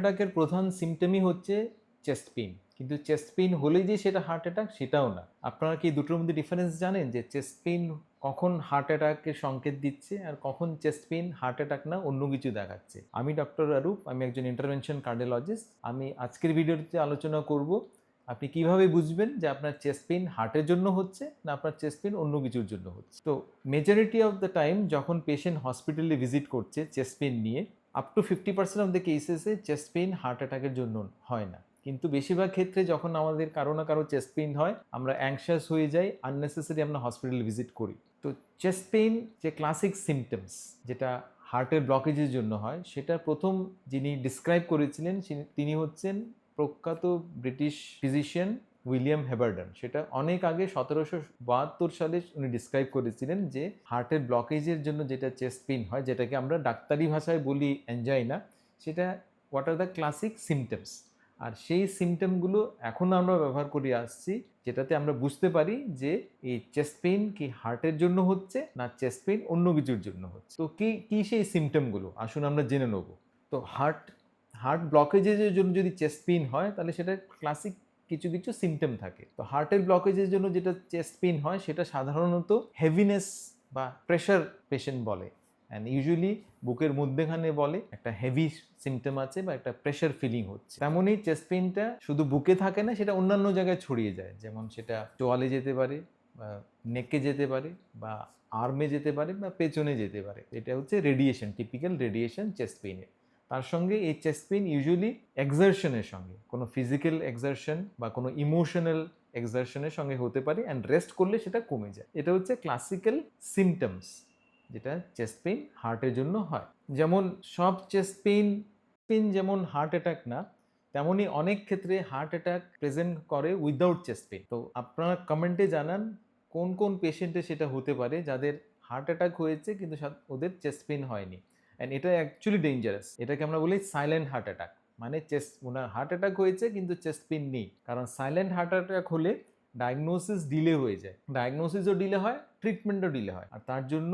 অ্যাটাকের প্রধান সিমটমই হচ্ছে চেস্ট পেইন কিন্তু চেস্ট পেইন হলেই যে সেটা হার্ট অ্যাটাক, সেটাও না। আপনারা কি দুটোর মধ্যে ডিফারেন্স জানেন যে চেস্ট পেইন কখন হার্ট অ্যাটাকের সংকেত দিচ্ছে আর কখন চেস্ট পেইন হার্ট অ্যাটাক না অন্য কিছু দেখাচ্ছে? আমি ডক্টর অরূপ, আমি একজন ইন্টারভেনশন কার্ডিওলজিস্ট আমি আজকের ভিডিওতে আলোচনা করব আপনি কীভাবে বুঝবেন যে আপনার চেস্ট পেইন হার্টের জন্য হচ্ছে না আপনার চেস্ট পেইন অন্য কিছুর জন্য হচ্ছে? তো মেজরিটি অফ দ্য টাইম যখন পেশেন্ট হসপিটালে ভিজিট করছে চেস্ট পেইন নিয়ে up to fifty percent of the কেসেসে chest pain heart অ্যাটাকের জন্য হয় না। কিন্তু বেশিরভাগ ক্ষেত্রে যখন আমাদের কারও না কারও চেস্ট পেইন হয়, আমরা অ্যাংশাস হয়ে যাই আননেসেসারি আমরা হসপিটাল ভিজিট করি। তো চেস্ট পেইন যে ক্লাসিক সিমটমস যেটা হার্টের ব্লকেজের জন্য হয়, সেটা প্রথম যিনি ডিসক্রাইব করেছিলেন তিনি- হচ্ছেন প্রখ্যাত ব্রিটিশ ফিজিশিয়ান উইলিয়াম হেবার্ডন। সেটা অনেক আগে সতেরোশো বাহাত্তর সালে উনি ডিসক্রাইব করেছিলেন যে হার্টের ব্লকেজের জন্য যেটা চেস্ট পেইন হয়, যেটাকে আমরা ডাক্তারি ভাষায় বলি অ্যাঞ্জাইনা সেটা what are the classic symptoms আর সেই সিমটমগুলো এখন আমরা ব্যবহার করে আসছি, যেটাতে আমরা বুঝতে পারি যে, এই চেস্ট পেইন কি হার্টের জন্য হচ্ছে না চেস্ট পেইন অন্য কিছুর জন্য হচ্ছে। তো কী কী সেই সিমটমগুলো আসুন আমরা জেনে নেব। তো হার্ট হার্ট ব্লকেজের জন্য যদি চেস্ট পেইন হয়, তাহলে সেটা ক্লাসিক কিছু কিছু সিমটম থাকে। তো হার্টের ব্লকেজের জন্য যেটা চেস্ট পেইন হয়, সেটা সাধারণত হেভিনেস বা প্রেশার পেশেন্ট বলে। অ্যান্ড ইউজুয়ালি বুকের মধ্যেখানে বলে, একটা হেভি সিমটম আছে বা একটা প্রেশার ফিলিং হচ্ছে। তেমনই চেস্ট পেইনটা শুধু বুকে থাকে না, সেটা অন্যান্য জায়গায় ছড়িয়ে যায়। যেমন সেটা চোয়ালে যেতে পারে, বা নেকে যেতে পারে, বা আর্মে যেতে পারে, বা পেছনে যেতে পারে। এটা হচ্ছে রেডিয়েশন টিপিক্যাল রেডিয়েশন চেস্ট পেইনের তার সঙ্গে এই চেস্ট পেইন ইউজুয়ালি এক্সারশনের সঙ্গে, কোনো ফিজিক্যাল এক্সারশন বা কোনো ইমোশনাল এক্সারশনের সঙ্গে হতে পারে অ্যান্ড রেস্ট করলে সেটা কমে যায়। এটা হচ্ছে ক্লাসিক্যাল সিমটমস যেটা চেস্ট পেইন হার্টের জন্য হয়। যেমন সব চেস্ট পেইন পেইন যেমন হার্ট অ্যাটাক না, তেমনই অনেক ক্ষেত্রে হার্ট অ্যাটাক প্রেজেন্ট করে উইদাউট চেস্ট পেইন তো আপনারা কমেন্টে জানান কোন কোন পেশেন্টে সেটা হতে পারে যাদের হার্ট অ্যাটাক হয়েছে কিন্তু ওদের চেস্ট পেইন হয়নি। অ্যান্ড এটা অ্যাকচুয়ালি ডেঞ্জারাস এটাকে আমরা বলি সাইলেন্ট হার্ট অ্যাটাক মানে চেস্ট ওনার হার্ট অ্যাটাক হয়েছে কিন্তু চেস্ট পেন নেই। কারণ সাইলেন্ট হার্ট অ্যাটাক হলে ডায়াগনোসিস ডিলে হয়ে যায়। ডায়াগনোসিসও ডিলে হয় ট্রিটমেন্টও ডিলে হয়। আর তার জন্য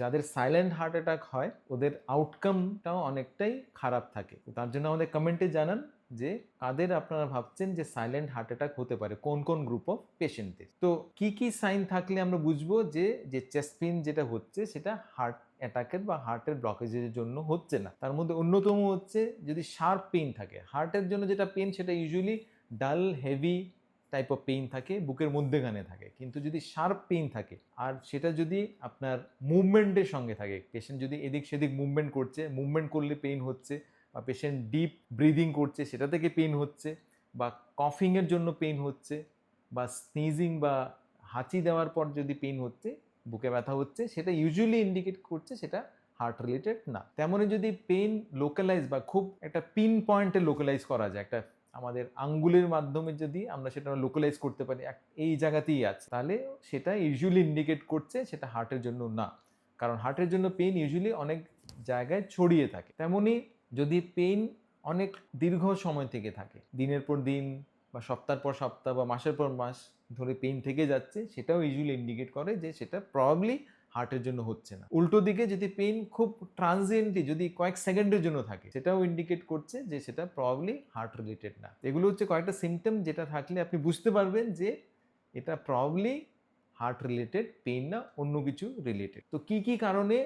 যাদের সাইলেন্ট হার্ট অ্যাটাক হয়, ওদের আউটকামটাও অনেকটাই খারাপ থাকে। তার জন্য আমাদের কমেন্টে জানান যে কাদের আপনারা ভাবছেন যে সাইলেন্ট হার্ট অ্যাটাক হতে পারে? কোন কোন গ্রুপ অফ পেশেন্টদের তো কি কি সাইন থাকলে আমরা বুঝব যে যে চেস্ট পেইন যেটা হচ্ছে সেটা হার্ট অ্যাটাকের বা হার্টের ব্লকেজের জন্য হচ্ছে না। তার মধ্যে অন্যতম হচ্ছে যদি শার্প পেইন থাকে হার্টের জন্য যেটা পেইন সেটা ইউজুয়ালি ডাল হেভি টাইপ অফ পেইন থাকে, বুকের মধ্যেখানে থাকে। কিন্তু যদি শার্প পেইন থাকে, আর সেটা যদি আপনার মুভমেন্টের সঙ্গে থাকে পেশেন্ট যদি এদিক সেদিক মুভমেন্ট করছে মুভমেন্ট করলে পেইন হচ্ছে বা পেশেন্ট ডিপ ব্রিদিং করছে, সেটা থেকে পেন হচ্ছে, বা কফিংয়ের জন্য পেইন হচ্ছে, বা স্নিজিং বা হাঁচি দেওয়ার পর যদি পেন হচ্ছে, বুকে ব্যথা হচ্ছে, সেটা ইউজুয়ালি ইন্ডিকেট করছে সেটা হার্ট রিলেটেড না। তেমনই যদি পেন লোকালাইজ বা খুব একটা পিন পয়েন্টে লোকালাইজ করা যায়, একটা আমাদের আঙ্গুলের মাধ্যমে যদি আমরা সেটা লোকালাইজ করতে পারি এই জায়গাতেই আছে, তাহলে সেটা ইউজুয়ালি ইন্ডিকেট করছে, সেটা হার্টের জন্য না। কারণ হার্টের জন্য পেন ইউজুয়ালি অনেক জায়গায় ছড়িয়ে থাকে। তেমনি যদি পেইন অনেক দীর্ঘ সময় থেকে থাকে, দিনের পর দিন বা সপ্তাহ পর সপ্তাহ বা মাসের পর মাস ধরে পেইন থেকে যাচ্ছে, সেটাও ইউজুয়ালি ইন্ডিকেট করে যে সেটা প্রবাবলি হার্টের জন্য হচ্ছে না। উল্টো দিকে যদি পেইন খুব ট্রানজিয়েন্টলি যদি কয়েক সেকেন্ডের জন্য থাকে, সেটাও ইন্ডিকেট করছে যে সেটা প্রবাবলি হার্ট রিলেটেড না। এগুলো হচ্ছে কয়েকটা সিমটম যেটা থাকলে আপনি বুঝতে পারবেন যে এটা প্রবাবলি হার্ট রিলেটেড পেইন না, অন্য কিছু রিলেটেড তো কি কি কারণে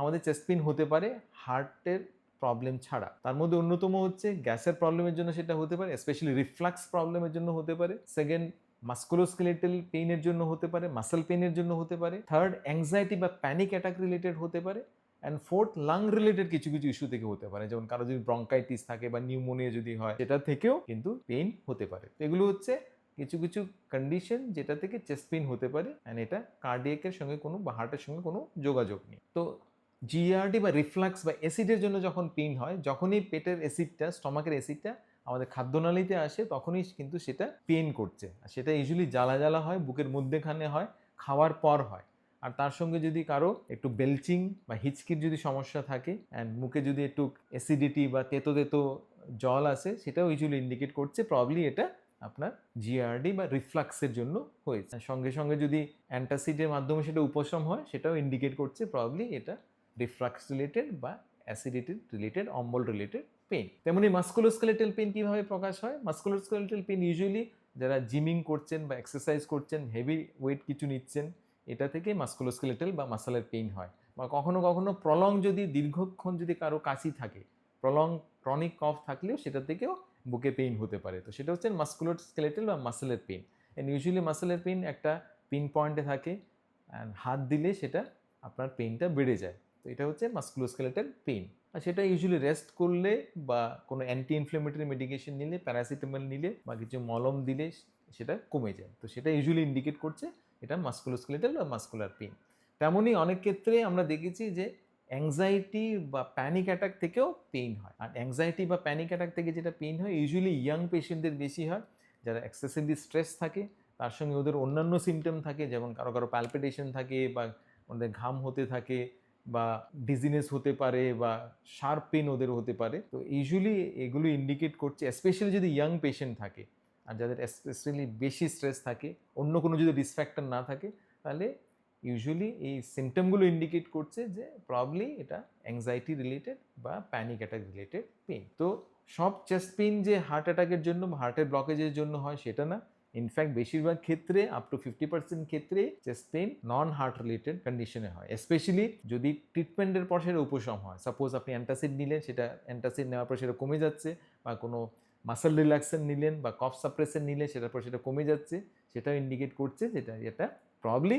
আমাদের চেস্ট পেইন হতে পারে? হার্টের প্রবলেম ছাড়া। তার মধ্যে অন্যতম হচ্ছে গ্যাসের প্রবলেমের জন্য সেটা হতে পারে স্পেশালি রিফ্লাক্স প্রবলেমের জন্য হতে পারে। সেকেন্ড মাস্কুলোস্কেলেটাল পেইনের জন্য হতে পারে মাসেল পেইনের জন্য হতে পারে। থার্ড অ্যাংজাইটি বা প্যানিক অ্যাটাক রিলেটেড হতে পারে। অ্যান্ড ফোর্থ লাং রিলেটেড কিছু কিছু ইস্যু থেকে হতে পারে। যেমন কারও যদি ব্রঙ্কাইটিস থাকে বা নিউমোনিয়া যদি হয়, সেটা থেকেও কিন্তু পেইন হতে পারে। তো এগুলো হচ্ছে কিছু কিছু কন্ডিশন যেটা থেকে চেস্ট পেইন হতে পারে। অ্যান্ড এটা কার্ডিয়াকের সঙ্গে কোনো বা হার্টের সঙ্গে কোনো যোগাযোগ নেই। তো জিআরডি বা রিফ্লাক্স বা অ্যাসিডের জন্য যখন পেইন হয়, যখনই পেটের অ্যাসিডটা স্টমাকের অ্যাসিডটা আমাদের খাদ্যনালীতে আসে, তখনই কিন্তু সেটা পেন করছে। আর সেটা ইউজুয়ালি জ্বালা জ্বালা হয়, বুকের মধ্যেখানে হয়, খাওয়ার পর হয়। আর তার সঙ্গে যদি কারও একটু বেলচিং বা হিচকির যদি সমস্যা থাকে অ্যান্ড মুখে যদি একটু অ্যাসিডিটি বা তেতো তেতো জল আসে, সেটাও ইউজুয়ালি ইন্ডিকেট করছে প্রবলি এটা আপনার জিআরডি বা রিফ্লাক্সের জন্য হয়েছে। সঙ্গে সঙ্গে যদি অ্যান্টাসিডের মাধ্যমে সেটা উপশম হয়, সেটাও ইন্ডিকেট করছে প্রবলি এটা রিফ্লাক্স রিলেটেড বা অ্যাসিডিটি রিলেটেড অম্বল রিলেটেড পেন তেমনি মাস্কুলোস্কেলেটাল পেন কীভাবে প্রকাশ হয়? মাস্কুলোস্কেলেটাল পেন ইউজুয়ালি যারা জিমিং করছেন বা এক্সারসাইজ করছেন হেভি ওয়েট কিছু নিচ্ছেন, এটা থেকে মাস্কুলোস্কেলেটাল বা মাসালের পেইন হয়। বা কখনো কখনো প্রলং যদি দীর্ঘক্ষণ যদি কারও কাশি থাকে প্রলং ক্রনিক কফ থাকলেও সেটা থেকেও বুকে পেইন হতে পারে। তো সেটা হচ্ছে মাস্কুলার স্কেলেটাল বা মাসেলের পেইন অ্যান্ড ইউজুয়ালি মাসেলের পেইন একটা পিন পয়েন্টে থাকে অ্যান্ড হাত দিলে সেটা আপনার পেইনটা বেড়ে যায়। তো এটা হচ্ছে মাস্কুলোস্কেলেটাল পেইন আর সেটা ইউজুয়ালি রেস্ট করলে বা কোনো অ্যান্টি ইনফ্লেমেটরি মেডিকেশন নিলে প্যারাসিটামল নিলে বা কিছু মলম দিলে সেটা কমে যায়। তো সেটা ইউজুয়ালি ইন্ডিকেট করছে এটা মাস্কুলোস্কেলেটাল বা মাস্কুলার পেইন তেমনই অনেক ক্ষেত্রে আমরা দেখেছি যে অ্যাংজাইটি বা প্যানিক অ্যাটাক থেকেও পেইন হয়। আর অ্যাংজাইটি বা প্যানিক অ্যাটাক থেকে যেটা পেইন হয় ইউজুয়ালি ইয়াং পেশেন্টদের বেশি হয়, যারা এক্সেসিভলি স্ট্রেস থাকে, তার সঙ্গে ওদের অন্যান্য সিমটম থাকে, যেমন কারও কারও প্যালপিটেশন থাকে বা ওদের ঘাম হতে থাকে বা ডিজিনেস হতে পারে বা শার্প পেন ওদের হতে পারে। তো ইউজুয়ালি এগুলো ইন্ডিকেট করছে স্পেশালি যদি ইয়াং পেশেন্ট থাকে, আর যাদের স্পেশালি বেশি স্ট্রেস থাকে, অন্য কোনো যদি রিস্ক ফ্যাক্টর না থাকে, তাহলে ইউজুয়ালি এই সিমটমগুলো ইন্ডিকেট করছে যে প্রবলি এটা অ্যাংজাইটি রিলেটেড বা প্যানিক অ্যাটাক রিলেটেড পেন তো সব চেস্ট পেন যে হার্ট অ্যাটাকের জন্য হার্টের ব্লকেজের জন্য হয় সেটা না। ইনফ্যাক্ট বেশিরভাগ ক্ষেত্রে আপ টু ফিফটি পার্সেন্ট ক্ষেত্রে chest pain non heart related কন্ডিশনে হয়। স্পেশালি যদি ট্রিটমেন্টের পর সেটা উপশম হয়। সাপোজ আপনি অ্যান্টাসিড নিলেন, সেটা অ্যান্টাসিড নেওয়ার পর সেটা কমে যাচ্ছে বা কোনো মাসেল রিল্যাক্সেন নিলেন বা কফ সাপ্রেশন নিলে সেটার পর সেটা কমে যাচ্ছে, সেটাও ইন্ডিকেট করছে যেটা এটা প্রবলি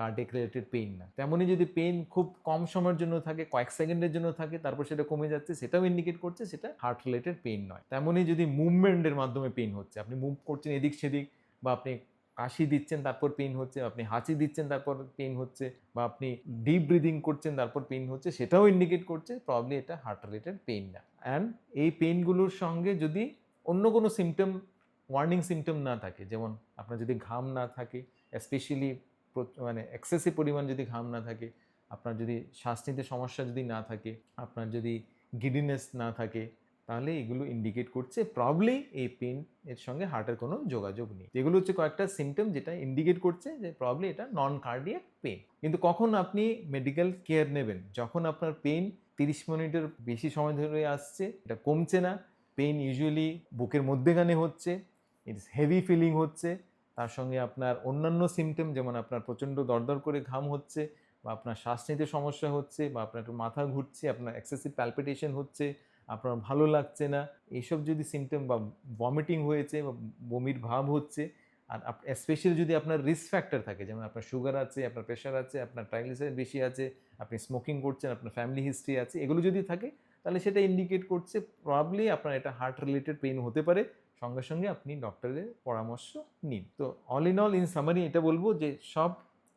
কার্ডিক রিলেটেড পেইন না। তেমনই যদি পেইন খুব কম সময়ের জন্য থাকে, কয়েক সেকেন্ডের জন্য থাকে, তারপর সেটা কমে যাচ্ছে, সেটাও ইন্ডিকেট করছে সেটা হার্ট রিলেটেড পেইন নয়। তেমনই যদি মুভমেন্টের মাধ্যমে পেইন হচ্ছে, আপনি মুভ করছেন এদিক সেদিক বা আপনি কাশি দিচ্ছেন তারপর পেইন হচ্ছে আপনি হাঁচি দিচ্ছেন তারপর পেইন হচ্ছে, বা আপনি ডিপ ব্রিদিং করছেন তারপর পেইন হচ্ছে, সেটাও ইন্ডিকেট করছে প্রবলি এটা হার্ট রিলেটেড পেইন না। অ্যান্ড এই পেইনগুলোর সঙ্গে যদি অন্য কোনো সিমটম ওয়ার্নিং সিমটম না থাকে, যেমন আপনার যদি ঘাম না থাকে স্পেশালি মানে এক্সেসিভ পরিমাণ যদি ঘাম না থাকে, আপনার যদি শ্বাস নিতে সমস্যা যদি না থাকে, আপনার যদি গিডিনেস না থাকে, তাহলে এগুলো ইন্ডিকেট করছে প্রবলি এই পেন এর সঙ্গে হার্টের কোনো যোগাযোগ নেই। এগুলো হচ্ছে কয়েকটা সিমটম যেটা ইন্ডিকেট করছে যে প্রবলি এটা নন কার্ডিয়াক পেন কিন্তু কখন আপনি মেডিকেল কেয়ার নেবেন? যখন আপনার পেন তিরিশ মিনিটের বেশি সময় ধরে আসছে, এটা কমছে না। পেন ইউজুয়ালি বুকের মধ্যেখানে হচ্ছে ইটস হেভি ফিলিং হচ্ছে। তার সঙ্গে আপনার অন্যান্য সিমটম যেমন আপনার প্রচণ্ড দরদর করে ঘাম হচ্ছে বা আপনার শ্বাস নিতে সমস্যা হচ্ছে বা আপনার একটু মাথা ঘুরছে, আপনার এক্সেসিভ প্যালপিটেশন হচ্ছে, আপনার ভালো লাগছে না, এইসব যদি সিমটম বা ভমিটিং হয়েছে বা বমির ভাব হচ্ছে আর স্পেশালি যদি আপনার রিস্ক ফ্যাক্টর থাকে, যেমন আপনার সুগার আছে, আপনার প্রেশার আছে, আপনার ট্রাইগ্লিসাইড বেশি আছে, আপনি স্মোকিং করছেন, আপনার ফ্যামিলি হিস্ট্রি আছে, এগুলো যদি থাকে তাহলে সেটা ইন্ডিকেট করছে প্রবলি আপনার এটা হার্ট রিলেটেড পেইন হতে পারে। সঙ্গে সঙ্গে আপনি ডক্টরের পরামর্শ নিন। তো all in all in summary এটা বলব যে সব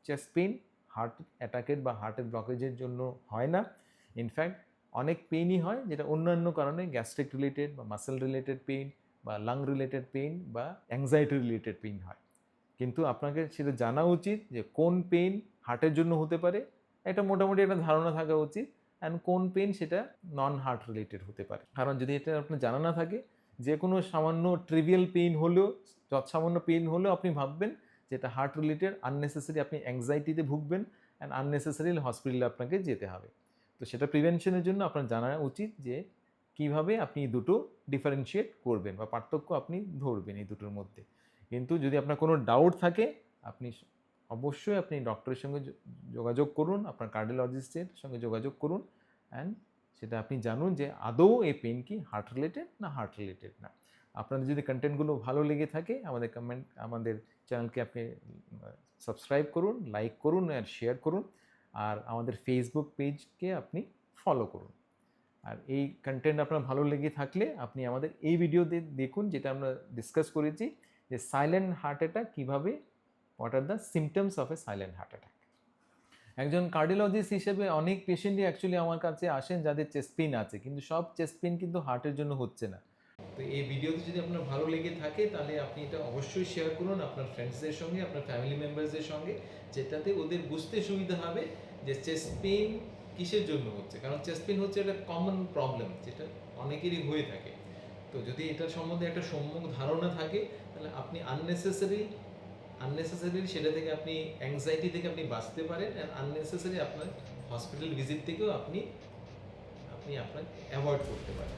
চেস্ট পেন হার্ট অ্যাটাকের বা হার্টের ব্লকেজের জন্য হয় না। ইনফ্যাক্ট অনেক পেইনই হয় যেটা অন্যান্য কারণে গ্যাস্ট্রিক রিলেটেড বা মাসেল রিলেটেড পেইন বা লাং রিলেটেড পেইন বা অ্যাংজাইটি রিলেটেড পেইন হয়। কিন্তু আপনাকে সেটা জানা উচিত যে কোন পেইন হার্টের জন্য হতে পারে, এটা মোটামুটি একটা ধারণা থাকা উচিত। অ্যান্ড কোন পেইন সেটা নন হার্ট রিলেটেড হতে পারে। কারণ যদি এটা আপনার জানা না থাকে যে কোনো সামান্য ট্রিভিয়াল পেইন হলেও, যৎসামান্য পেইন হলেও আপনি ভাববেন যে এটা হার্ট রিলেটেড আননেসেসারি আপনি অ্যাংজাইটিতে ভুগবেন অ্যান্ড আননেসেসারি হসপিটালে আপনাকে যেতে হবে। তো সেটা প্রিভেনশনের জন্য আপনার জানা উচিত যে কীভাবে আপনি দুটো ডিফারেন্সিয়েট করবেন বা পার্থক্য আপনি ধরবেন এই দুটোর মধ্যে। কিন্তু যদি আপনার কোনো ডাউট থাকে, আপনি অবশ্যই আপনি ডক্টরের সঙ্গে যোগাযোগ করুন, আপনার কার্ডিওলজিস্টের সঙ্গে যোগাযোগ করুন অ্যান্ড সেটা আপনি জানুন যে আদৌ এই পেন কি হার্ট রিলেটেড না হার্ট রিলেটেড না। আপনাদের যদি কন্টেন্টগুলো ভালো লেগে থাকে, আমাদের কমেন্ট আমাদের চ্যানেলকে আপনি সাবস্ক্রাইব করুন লাইক করুন আর শেয়ার করুন। আর আমাদের ফেসবুক পেজকে আপনি ফলো করুন। আর এই কন্টেন্ট আপনার ভালো লেগে থাকলে আপনি আমাদের এই ভিডিও দেখুন যেটা আমরা ডিসকাস করেছি যে সাইলেন্ট হার্ট অ্যাটাক কীভাবে what are the symptoms of a silent heart attack একজন কার্ডিওলজিস্ট হিসেবে অনেক পেশেন্টই অ্যাকচুয়ালি আমার কাছে আসেন যাদের চেস্ট পেন আছে, কিন্তু সব চেস্ট পেন কিন্তু হার্টের জন্য হচ্ছে না। তো এই ভিডিওতে যদি আপনার ভালো লেগে থাকে, তাহলে আপনি এটা অবশ্যই শেয়ার করুন আপনার ফ্রেন্ডসদের সঙ্গে, আপনার ফ্যামিলি মেম্বারসদের সঙ্গে, যেটাতে ওদের বুঝতে সুবিধা হবে যে চেস্ট পেন কিসের জন্য হচ্ছে। কারণ চেস্ট পেন হচ্ছে একটা কমন প্রবলেম যেটা অনেকেরই হয়ে থাকে। তো যদি এটার সম্বন্ধে একটা সম্যক ধারণা থাকে, তাহলে আপনি আননেসেসারি আননেসেসারি সেটা থেকে আপনি অ্যাংজাইটি থেকে আপনি বাঁচতে পারেন অ্যান্ড আননেসেসারি আপনার হসপিটাল ভিজিট থেকেও আপনি আপনি আপনার অ্যাভয়েড করতে পারেন।